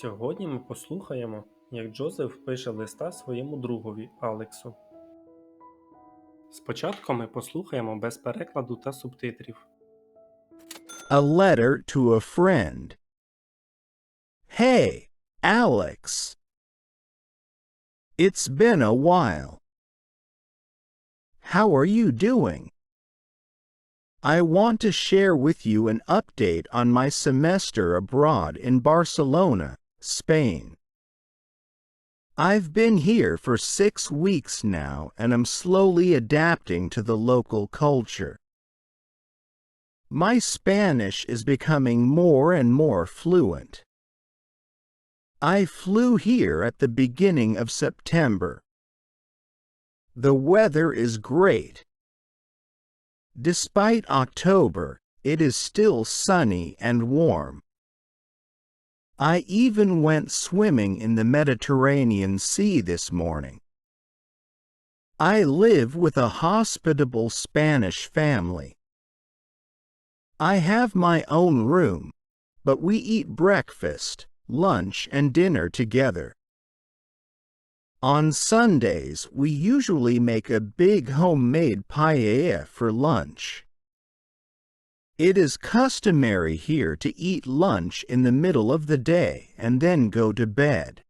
Сьогодні ми послухаємо, як Джозеф пише листа своєму другові Алексу. Спочатку ми послухаємо без перекладу та субтитрів. A letter to a friend. Hey, Alex. It's been a while. How are you doing? I want to share with you an update on my semester abroad in Barcelona, Spain. I've been here for six weeks now and am slowly adapting to the local culture. My Spanish is becoming more and more fluent. I flew here at the beginning of September. The weather is great. Despite October, it is still sunny and warm. I even went swimming in the Mediterranean Sea this morning. I live with a hospitable Spanish family. I have my own room, but we eat breakfast, lunch, and dinner together. On Sundays, we usually make a big homemade paella for lunch. It is customary here to eat lunch in the middle of the day and then go to bed.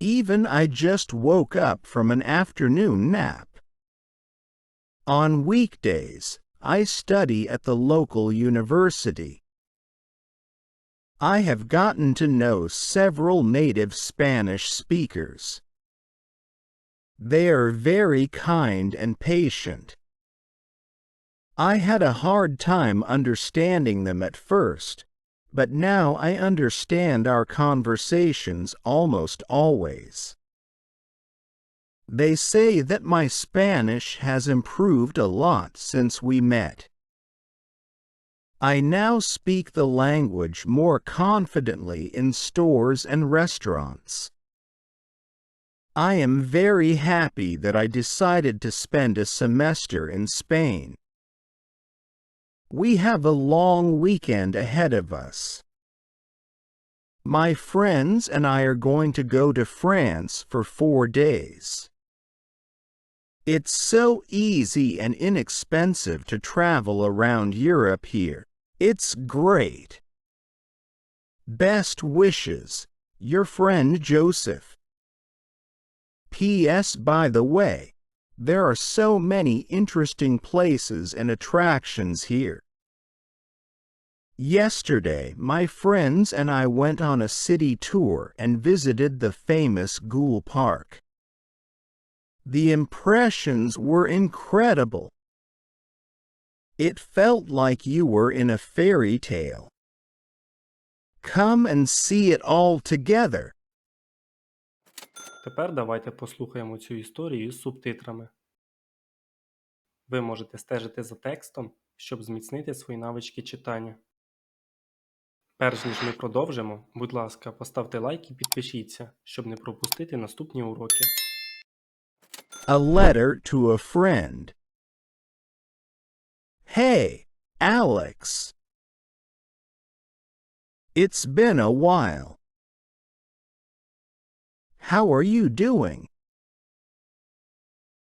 Even I just woke up from an afternoon nap. On weekdays, I study at the local university. I have gotten to know several native Spanish speakers. They are very kind and patient. I had a hard time understanding them at first, but now I understand our conversations almost always. They say that my Spanish has improved a lot since we met. I now speak the language more confidently in stores and restaurants. I am very happy that I decided to spend a semester in Spain. We have a long weekend ahead of us. My friends and I are going to go to France for four days. It's so easy and inexpensive to travel around Europe here. It's great. Best wishes, your friend Joseph. P.S. By the way, there are so many interesting places and attractions here. Yesterday, my friends and I went on a city tour and visited the famous Ghoul Park. The impressions were incredible. It felt like you were in a fairy tale. Come and see it all together. Тепер давайте послухаємо цю історію із субтитрами. Ви можете стежити за текстом, щоб зміцнити свої навички читання. Перш ніж ми продовжимо, будь ласка, поставте лайк і підпишіться, щоб не пропустити наступні уроки. A letter to a friend. Hey, Alex. It's been a while. How are you doing?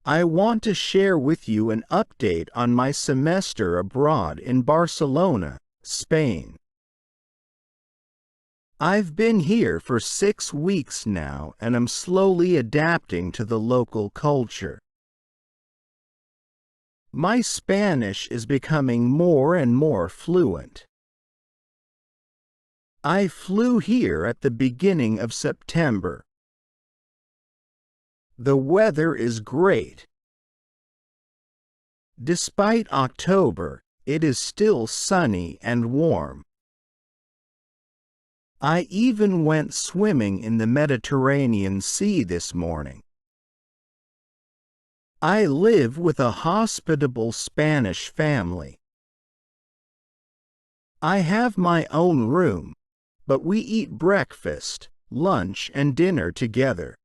I want to share with you an update on my semester abroad in Barcelona, Spain. I've been here for six weeks now and am slowly adapting to the local culture. My Spanish is becoming more and more fluent. I flew here at the beginning of September. The weather is great. Despite October, it is still sunny and warm. I even went swimming in the Mediterranean Sea this morning. I live with a hospitable Spanish family. I have my own room, but we eat breakfast, lunch, and dinner together.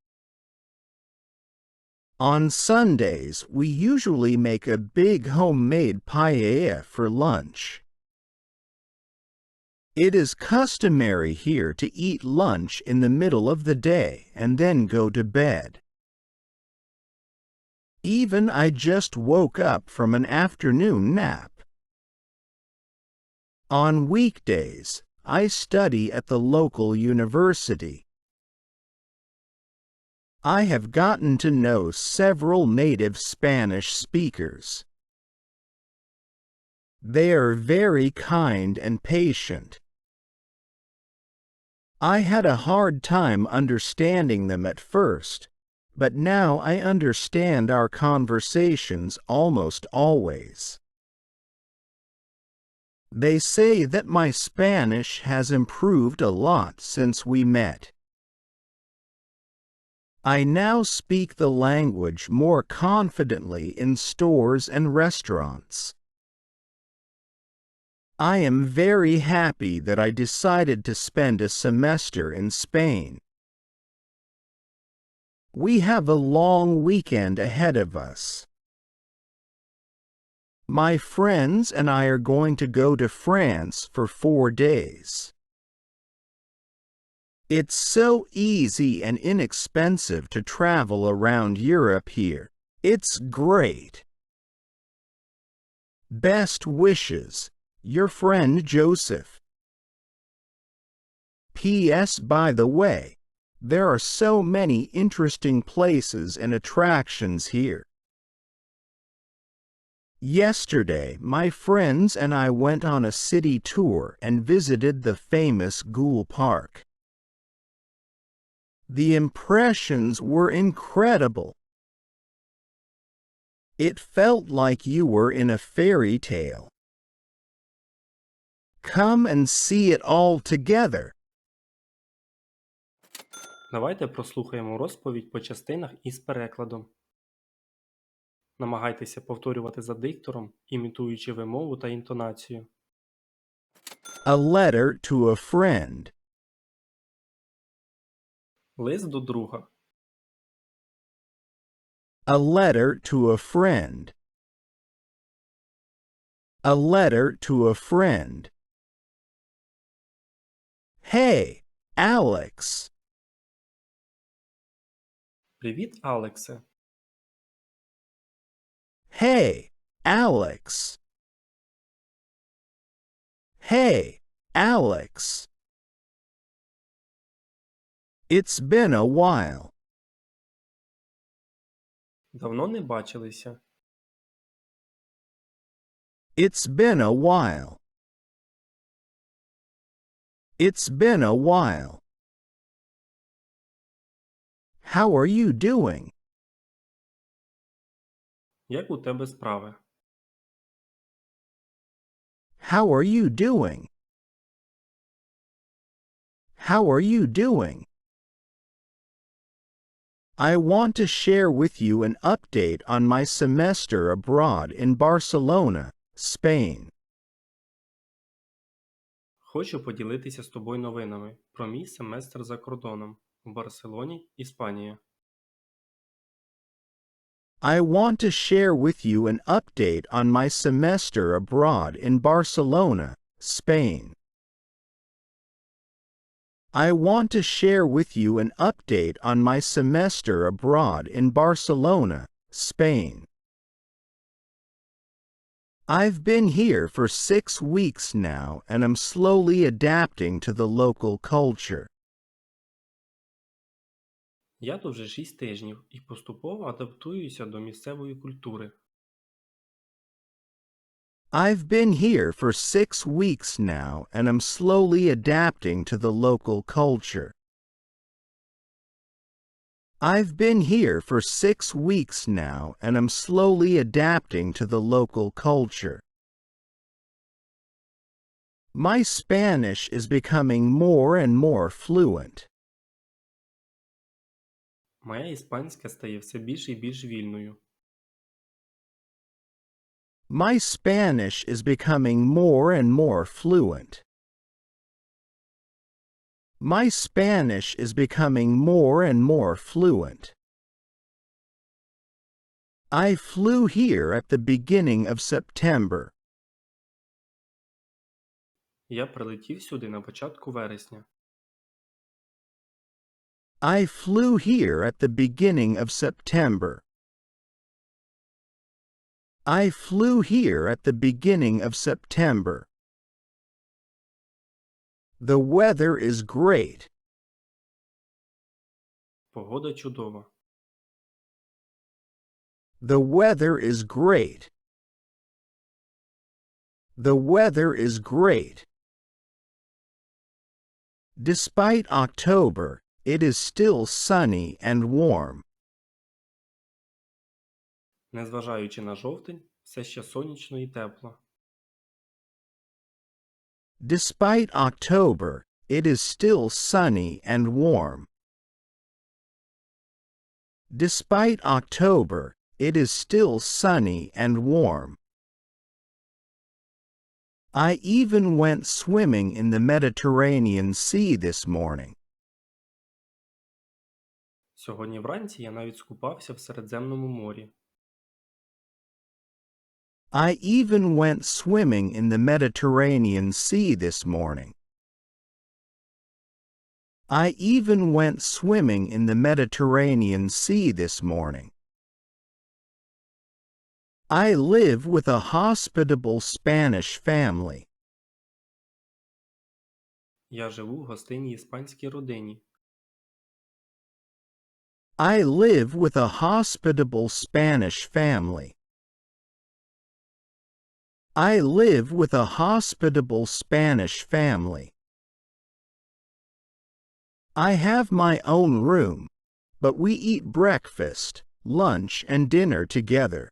On Sundays, we usually make a big homemade paella for lunch. It is customary here to eat lunch in the middle of the day and then go to bed. Even I just woke up from an afternoon nap. On weekdays, I study at the local university. I have gotten to know several native Spanish speakers. They are very kind and patient. I had a hard time understanding them at first, but now I understand our conversations almost always. They say that my Spanish has improved a lot since we met. I now speak the language more confidently in stores and restaurants. I am very happy that I decided to spend a semester in Spain. We have a long weekend ahead of us. My friends and I are going to go to France for four days. It's so easy and inexpensive to travel around Europe here. It's great. Best wishes, your friend Joseph. P.S. By the way, there are so many interesting places and attractions here. Yesterday, my friends and I went on a city tour and visited the famous Ghoul Park. The impressions were incredible. It felt like you were in a fairy tale. Come and see it all together. Давайте прослухаємо розповідь по частинах із перекладом. Намагайтеся повторювати за диктором, імітуючи вимову та інтонацію. A letter to a friend. Лист до друга. A letter to a friend. A letter to a friend. Hey, Alex. Привіт, Алексе. Hey, Alex. Hey, Alex. It's been a while. Давно не бачилися. It's been a while. It's been a while. How are you doing? Як у тебе справи? How are you doing? How are you doing? I want to share with you an update on my semester abroad in Barcelona, Spain. Хочу поділитися з тобою новинами про мій семестр за кордоном в Барселоні, Іспанія. I want to share with you an update on my semester abroad in Barcelona, Spain. I want to share with you an update on my semester abroad in Barcelona, Spain. I've been here for six weeks now and am slowly adapting to the local culture. Я тут вже 6 тижнів і поступово адаптуюся до місцевої культури. I've been here for six weeks now and am slowly adapting to the local culture. I've been here for six weeks now and am slowly adapting to the local culture. My Spanish is becoming more and more fluent. Моя іспанська стає все більш і більш вільною. My Spanish is becoming more and more fluent. My Spanish is becoming more and more fluent. I flew here at the beginning of September. Я прилетів сюди на початку вересня. I flew here at the beginning of September. I flew here at the beginning of September. The weather is great. Погода чудова. The weather is great. The weather is great. Despite October, it is still sunny and warm. Незважаючи на жовтень, все ще сонячно і тепло. Despite October, it is still sunny and warm. Despite October, it is still sunny and warm. I even went swimming in the Mediterranean Sea this morning. Сьогодні вранці я навіть скупався в Середземному морі. I even went swimming in the Mediterranean Sea this morning. I even went swimming in the Mediterranean Sea this morning. I live with a hospitable Spanish family. Я живу в гостинній іспанській родині. I live with a hospitable Spanish family. I live with a hospitable Spanish family. I have my own room, but we eat breakfast, lunch, and dinner together.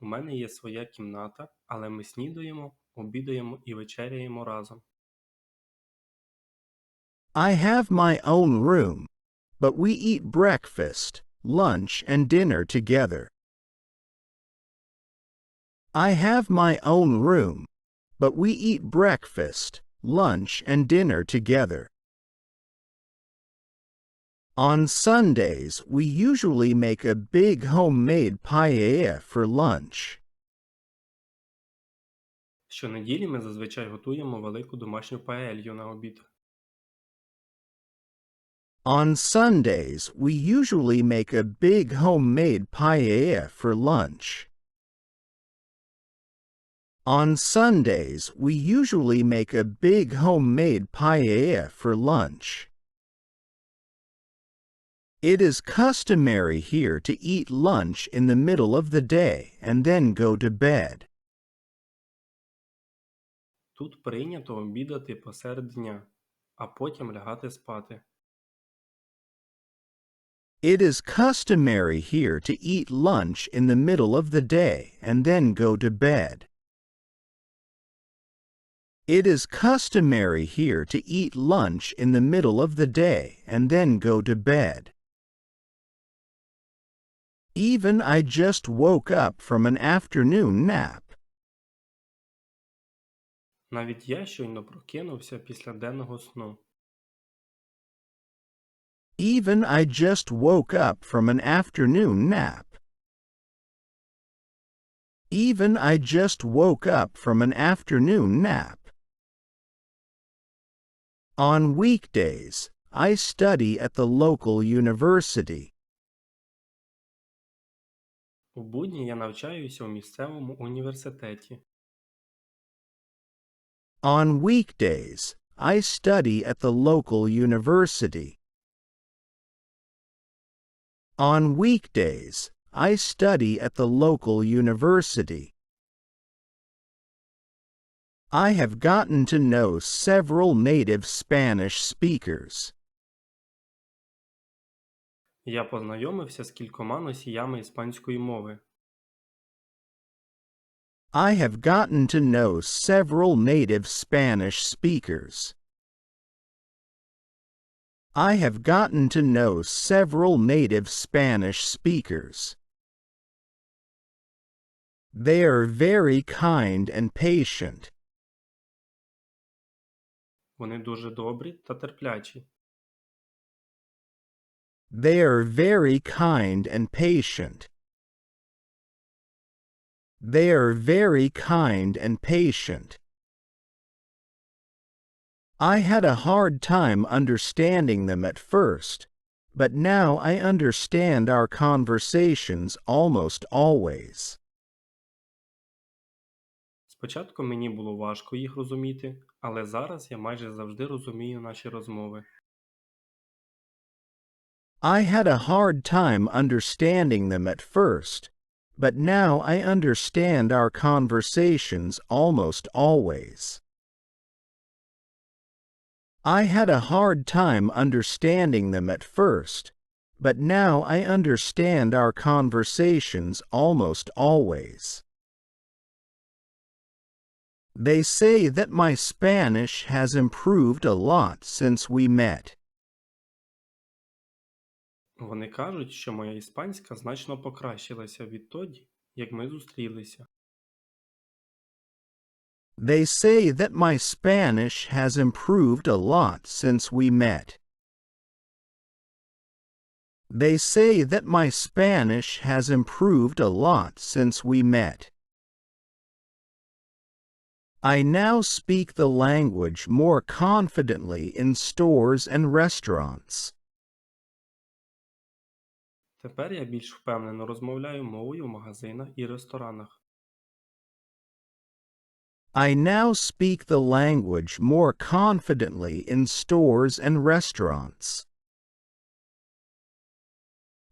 У мене є своя кімната, але ми снідаємо, обідаємо і вечеряємо разом. I have my own room, but we eat breakfast, lunch, and dinner together. I have my own room, but we eat breakfast, lunch, and dinner together. On Sundays, we usually make a big homemade paella for lunch. Щонеділі ми зазвичай готуємо велику домашню паелью на обід. On Sundays, we usually make a big homemade paella for lunch. On Sundays, we usually make a big homemade paella for lunch. It is customary here to eat lunch in the middle of the day and then go to bed. Тут прийнято обідати посеред дня, а потім лягати спати. It is customary here to eat lunch in the middle of the day and then go to bed. It is customary here to eat lunch in the middle of the day and then go to bed. Even I just woke up from an afternoon nap. Навіть я щойно прокинувся після денного сну. Even I just woke up from an afternoon nap. Even I just woke up from an afternoon nap. On weekdays, I study at the local university. У будні я навчаюся у місцевому університеті. On weekdays, I study at the local university. On weekdays, I study at the local university. I have gotten to know several native Spanish speakers. Я познайомився з кількома носіями іспанської мови. I have gotten to know several native Spanish speakers. I have gotten to know several native Spanish speakers. They are very kind and patient. Вони дуже добрі та терплячі. They are very kind and patient. They are very kind and patient. I had a hard time understanding them at first, but now I understand our conversations almost always. Спочатку мені було важко їх розуміти, але зараз я майже завжди розумію наші розмови. I had a hard time understanding them at first, but now I understand our conversations almost always. I had a hard time understanding them at first, but now I understand our conversations almost always. They say that my Spanish has improved a lot since we met. Вони кажуть, що моя іспанська значно покращилася відтоді, як ми зустрілися. They say that my Spanish has improved a lot since we met. They say that my Spanish has improved a lot since we met. I now speak the language more confidently in stores and restaurants. Тепер я більш впевнено розмовляю мовою в магазинах і ресторанах. I now speak the language more confidently in stores and restaurants.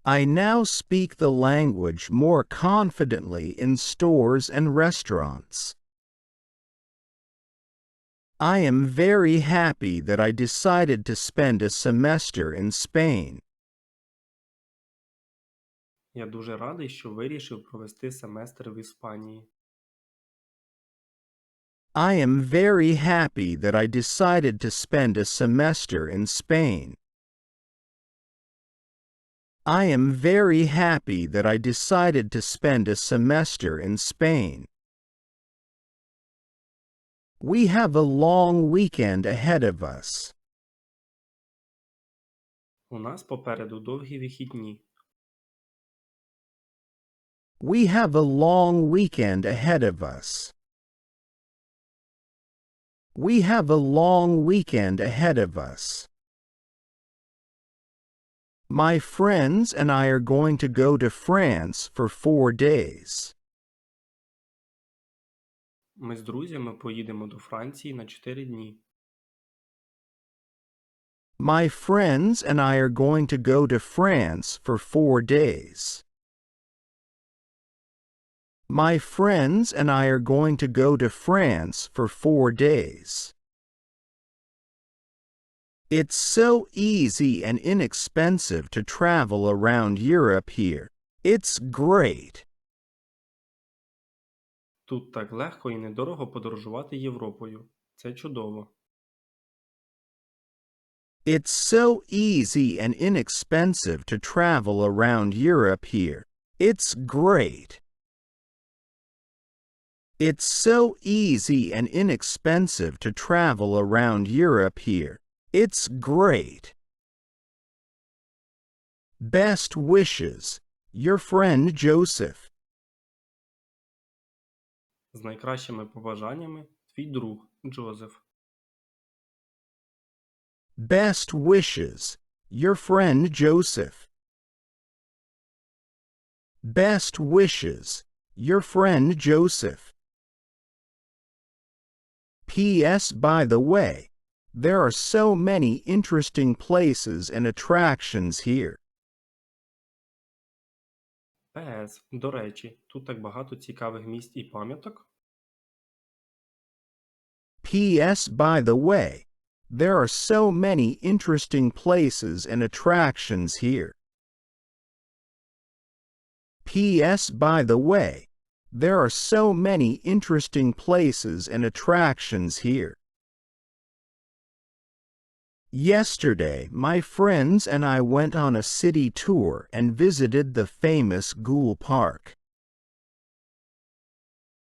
I now speak the language more confidently in stores and restaurants. I am very happy that I decided to spend a semester in Spain. Я дуже радий, що вирішив провести семестр в Іспанії. I am very happy that I decided to spend a semester in Spain. I am very happy that I decided to spend a semester in Spain. We have a long weekend ahead of us. У нас попереду довгі вихідні. We have a long weekend ahead of us. We have a long weekend ahead of us. My friends and I are going to go to France for four days. Ми з друзями поїдемо до Франції на 4 дні. My friends and I are going to go to France for four days. My friends and I are going to go to France for four days. It's so easy and inexpensive to travel around Europe here. It's great. Тут так легко і недорого подорожувати Європою. Це чудово. It's so easy and inexpensive to travel around Europe here. It's great. It's so easy and inexpensive to travel around Europe here. It's great. Best wishes, your friend Joseph. З найкращими побажаннями твій друг Джозеф. Best wishes, your friend Joseph. Best wishes, your friend Joseph. P.S. By the way, there are so many interesting places and attractions here. ПС. До речі, тут так багато цікавих місць і пам'яток. P.S. By the way, there are so many interesting places and attractions here. P.S. By the way, there are so many interesting places and attractions here. Yesterday, my friends and I went on a city tour and visited the famous Ghoul Park.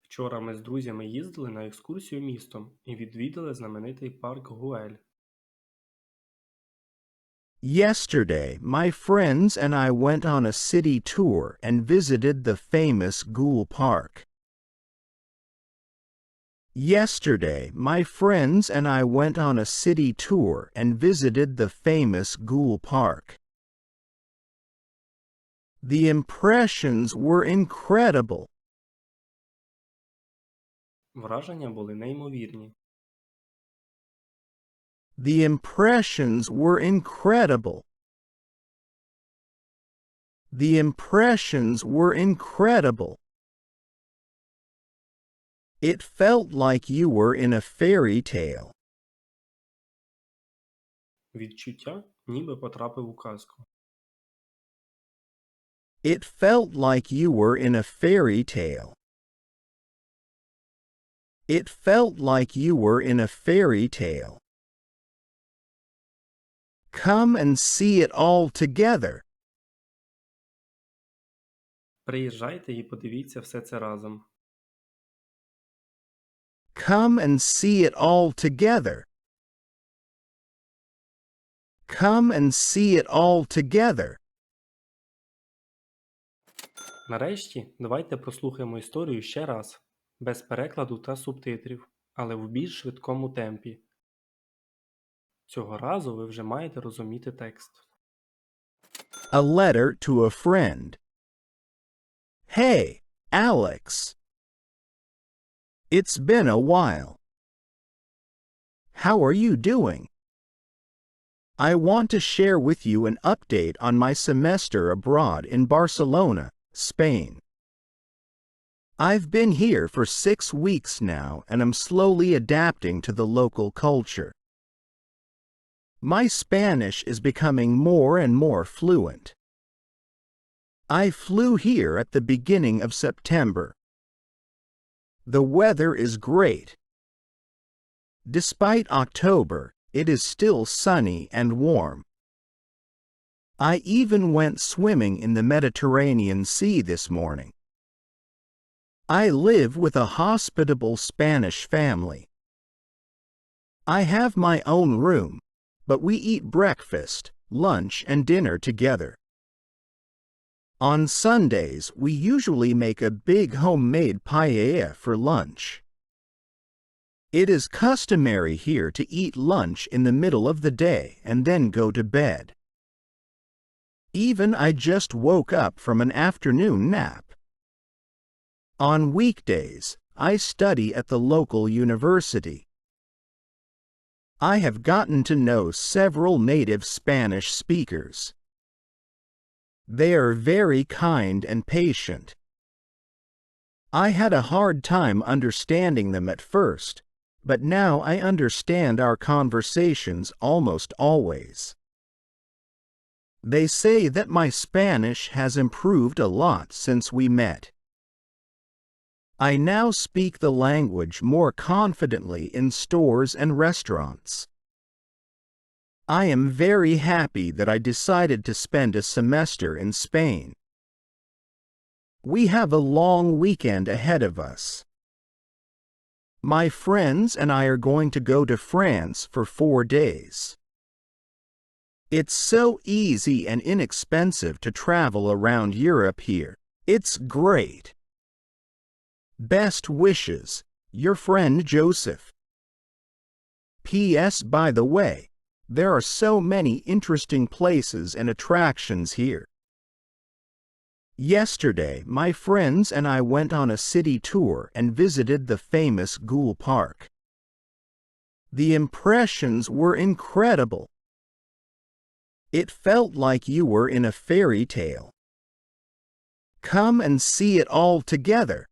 Вчора ми з друзями їздили на екскурсію містом і відвідали знаменитий парк Гуель. Yesterday, my friends and I went on a city tour and visited the famous Ghoul Park. Yesterday, my friends and I went on a city tour and visited the famous Ghoul Park. The impressions were incredible. Враження були неймовірні. The impressions were incredible. The impressions were incredible. It felt like you were in a fairy tale. Відчуття, ніби потрапив у казку. It felt like you were in a fairy tale. It felt like you were in a fairy tale. Come and see it all together. Приїжджайте і подивіться все це разом. Come and see it all together. Come and see it all together. Нарешті, давайте прослухаємо історію ще раз, без перекладу та субтитрів, але в більш швидкому темпі. Цього разу ви вже маєте розуміти текст. A letter to a friend. Hey, Alex. It's been a while. How are you doing? I want to share with you an update on my semester abroad in Barcelona, Spain. I've been here for six weeks now and am slowly adapting to the local culture. My Spanish is becoming more and more fluent. I flew here at the beginning of September. The weather is great. Despite October, it is still sunny and warm. I even went swimming in the Mediterranean Sea this morning. I live with a hospitable Spanish family. I have my own room, but we eat breakfast, lunch, and dinner together. On Sundays, we usually make a big homemade paella for lunch. It is customary here to eat lunch in the middle of the day and then go to bed. Even I just woke up from an afternoon nap. On weekdays, I study at the local university. I have gotten to know several native Spanish speakers. They are very kind and patient. I had a hard time understanding them at first, but now I understand our conversations almost always. They say that my Spanish has improved a lot since we met. I now speak the language more confidently in stores and restaurants. I am very happy that I decided to spend a semester in Spain. We have a long weekend ahead of us. My friends and I are going to go to France for four days. It's so easy and inexpensive to travel around Europe here. It's great. Best wishes, your friend Joseph. P.S. By the way, there are so many interesting places and attractions here. Yesterday, my friends and I went on a city tour and visited the famous Ghoul Park. The impressions were incredible. It felt like you were in a fairy tale. Come and see it all together.